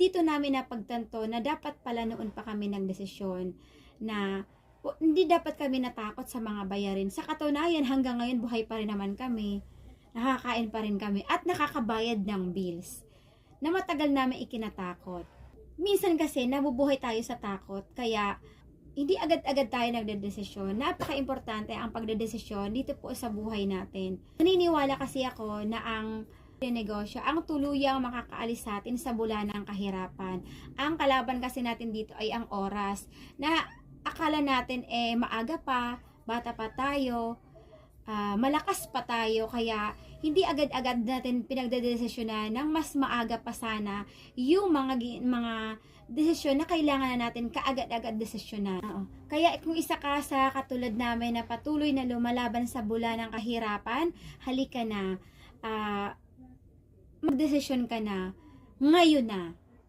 dito namin napagtanto na dapat pala noon pa kami ng desisyon na o, hindi dapat kami natakot sa mga bayarin. Sa katunayan, hanggang ngayon buhay pa rin naman kami. Nakakain pa rin kami at nakakabayad ng bills na matagal namin ikinatakot. Minsan kasi nabubuhay tayo sa takot kaya hindi agad-agad tayo nagdedesisyon. Napaka-importante ang pagdedesisyon dito po sa buhay natin. Naniniwala kasi ako na ang negosyo ang tuluyang makakaalis sa atin sa bula ng kahirapan. Ang kalaban kasi natin dito ay ang oras na akala natin eh maaga pa, bata pa tayo, ah, malakas pa tayo kaya hindi agad-agad natin pinagdedesisyonan ng mas maaga pa sana yung mga mga desisyon na kailangan na natin kaagad-agad desisyonan. Oo. Kaya kung isa ka sa katulad namin na patuloy na lumalaban sa bula ng kahirapan, halika na. Ah, magdesisyon ka na. Ngayon na.